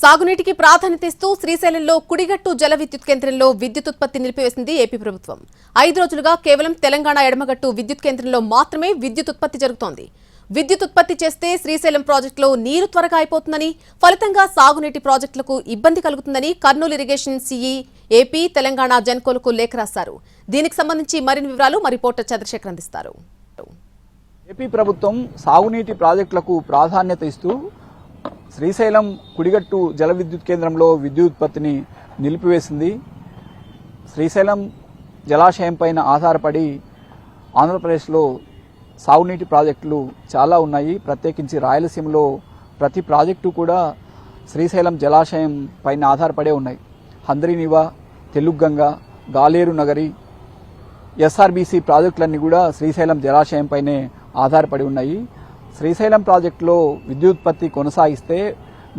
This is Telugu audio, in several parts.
సాగునీటికి ప్రాధాన్యత ఇస్తూ శ్రీశైలంలో కుడిగట్టు జల విద్యుత్ కేంద్రంలో విద్యుత్ ఉత్పత్తి నిలిపివేసింది ఏపీ ప్రభుత్వం. ఐదు రోజులుగా కేవలం తెలంగాణ ఎడమగట్టు విద్యుత్ కేంద్రంలో మాత్రమే విద్యుత్ ఉత్పత్తి జరుగుతోంది. విద్యుత్ ఉత్పత్తి చేస్తే శ్రీశైలం ప్రాజెక్టులో నీరు త్వరగా అయిపోతుందని ఫలితంగా సాగునీటి ప్రాజెక్టులకు ఇబ్బంది కలుగుతుందని Kurnool irrigation CE AP Telangana జన్కోలకు లేఖ రాశారు. దీనికి సంబంధించి మరిన్ని వివరాలు మా రిపోర్టర్ చంద్రశేఖర్ అందిస్తారు. ఏపీ ప్రభుత్వం సాగునీటి ప్రాజెక్టులకు ప్రాధాన్యత ఇస్తూ శ్రీశైలం కుడిగట్టు జల విద్యుత్ కేంద్రంలో విద్యుత్ ఉత్పత్తిని నిలిపివేసింది. శ్రీశైలం జలాశయం పైన ఆధారపడి ఆంధ్రప్రదేశ్లో సాగునీటి ప్రాజెక్టులు చాలా ఉన్నాయి. ప్రత్యేకించి రాయలసీమలో ప్రతి ప్రాజెక్టు కూడా శ్రీశైలం జలాశయం పైన ఆధారపడే ఉన్నాయి. హంద్రీనివా తెలుగంగ గాలేరు నగరి ఎస్ఆర్బీసీ ప్రాజెక్టులన్నీ కూడా శ్రీశైలం జలాశయం పైనే ఆధారపడి ఉన్నాయి. శ్రీశైలం ప్రాజెక్టులో విద్యుత్పత్తి కొనసాగిస్తే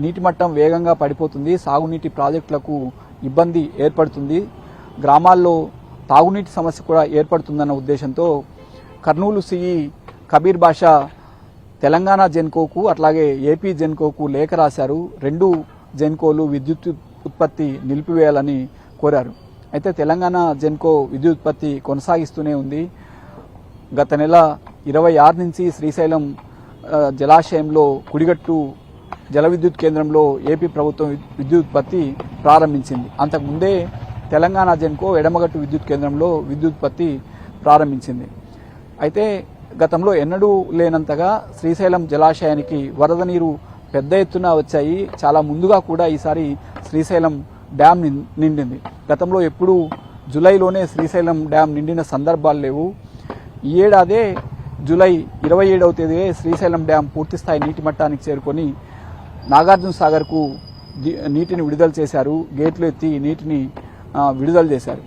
నీటి మట్టం వేగంగా పడిపోతుంది సాగునీటి ప్రాజెక్టులకు ఇబ్బంది ఏర్పడుతుంది. గ్రామాల్లో తాగునీటి సమస్య కూడా ఏర్పడుతుందన్న ఉద్దేశంతో కర్నూలు సిఈ కబీర్ బాషా తెలంగాణ జెన్కోకు అట్లాగే ఏపీ జెన్కోకు లేఖ రాశారు. రెండు జెన్కోలు విద్యుత్ ఉత్పత్తి నిలిపివేయాలని కోరారు. అయితే తెలంగాణ జెన్కో విద్యుత్ ఉత్పత్తి కొనసాగిస్తూనే ఉంది. గత నెల ఇరవై ఆరు నుంచి శ్రీశైలం జలాశయంలో కుడిగట్టు జల విద్యుత్ కేంద్రంలో ఏపీ ప్రభుత్వం విద్యుత్ ఉత్పత్తి ప్రారంభించింది. అంతకుముందే తెలంగాణ జెన్కో ఎడమగట్టు విద్యుత్ కేంద్రంలో విద్యుత్ ఉత్పత్తి ప్రారంభించింది. అయితే గతంలో ఎన్నడూ లేనంతగా శ్రీశైలం జలాశయానికి వరద నీరు పెద్ద ఎత్తున వచ్చాయి. చాలా ముందుగా కూడా ఈసారి శ్రీశైలం డ్యామ్ నిండింది. గతంలో ఎప్పుడూ జూలైలోనే శ్రీశైలం డ్యామ్ నిండిన సందర్భాలు లేవు. ఈ ఏడాదే జూలై ఇరవై ఏడవ తేదీ శ్రీశైలం డ్యాం పూర్తిస్థాయి నీటి మట్టానికి చేరుకొని నాగార్జున సాగర్కు నీటిని విడుదల చేశారు. గేట్లు ఎత్తి నీటిని విడుదల చేశారు.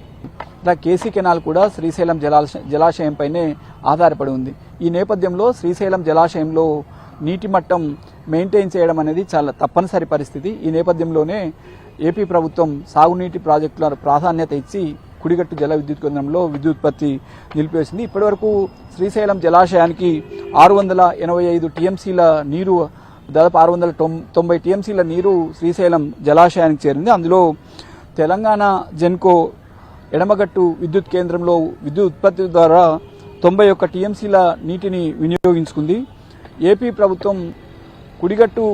ఇలా కేసీ కెనాల్ కూడా శ్రీశైలం జలాశ జలాశయంపైనే ఆధారపడి ఉంది. ఈ నేపథ్యంలో శ్రీశైలం జలాశయంలో నీటి మట్టం మెయింటైన్ చేయడం అనేది చాలా తప్పనిసరి పరిస్థితి. ఈ నేపథ్యంలోనే ఏపీ ప్రభుత్వం సాగునీటి ప్రాజెక్టుల ప్రాధాన్యత ఇచ్చి కుడిగట్టు జల విద్యుత్ కేంద్రంలో విద్యుత్ ఉత్పత్తి నిలిపివేసింది. ఇప్పటివరకు శ్రీశైలం జలాశయానికి ఆరు వందల ఎనభై ఐదు టీఎంసీల నీరు దాదాపు ఆరు వందల తొంభై టీఎంసీల నీరు శ్రీశైలం జలాశయానికి చేరింది. అందులో తెలంగాణ జెన్కో ఎడమగట్టు విద్యుత్ కేంద్రంలో విద్యుత్ ఉత్పత్తి ద్వారా తొంభై ఒక్క టీఎంసీల నీటిని వినియోగించుకుంది. ఏపీ ప్రభుత్వం కుడిగట్టు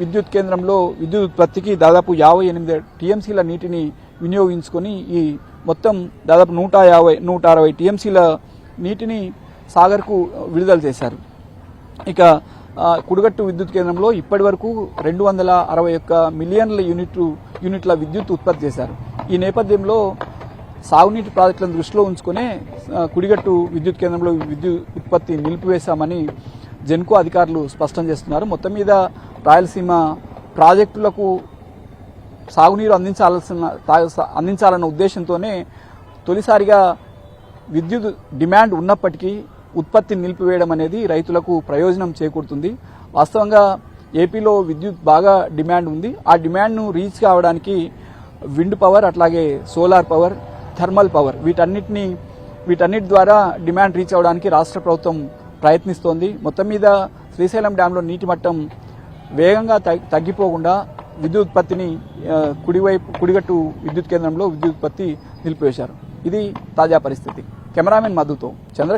విద్యుత్ కేంద్రంలో విద్యుత్ ఉత్పత్తికి దాదాపు యాభై ఎనిమిది టీఎంసీల నీటిని వినియోగించుకొని ఈ మొత్తం దాదాపు నూట యాభై నూట అరవై టీఎంసీల నీటిని సాగర్కు విడుదల చేశారు. ఇక కుడిగట్టు విద్యుత్ కేంద్రంలో ఇప్పటి వరకు రెండు వందల అరవై ఒక్క మిలియన్ల యూనిట్లు యూనిట్ల విద్యుత్ ఉత్పత్తి చేశారు. ఈ నేపథ్యంలో సాగునీటి ప్రాజెక్టులను దృష్టిలో ఉంచుకునే కుడిగట్టు విద్యుత్ కేంద్రంలో విద్యుత్ ఉత్పత్తి నిలిపివేశామని జెన్కో అధికారులు స్పష్టం చేస్తున్నారు. మొత్తం మీద రాయలసీమ ప్రాజెక్టులకు సాగునీరు అందించాల్సిన అందించాలన్న ఉద్దేశంతోనే తొలిసారిగా విద్యుత్ డిమాండ్ ఉన్నప్పటికీ ఉత్పత్తి నిలిపివేయడం అనేది రైతులకు ప్రయోజనం చేకూరుతుంది. వాస్తవంగా ఏపీలో విద్యుత్ బాగా డిమాండ్ ఉంది. ఆ డిమాండ్ను రీచ్ కావడానికి విండ్ పవర్ అట్లాగే సోలార్ పవర్ థర్మల్ పవర్ వీటన్నిటిని వీటన్నిటి ద్వారా డిమాండ్ రీచ్ అవ్వడానికి రాష్ట్ర ప్రభుత్వం ప్రయత్నిస్తోంది. మొత్తం మీద శ్రీశైలం డ్యాంలో నీటి మట్టం వేగంగా తగ్గిపోకుండా విద్యుత్ ఉత్పత్తిని కుడివైపు కుడిగట్టు విద్యుత్ కేంద్రంలో విద్యుత్ ఉత్పత్తి నిలిపివేశారు. ఇది తాజా పరిస్థితి. కెమెరామెన్ మధుతో చంద్ర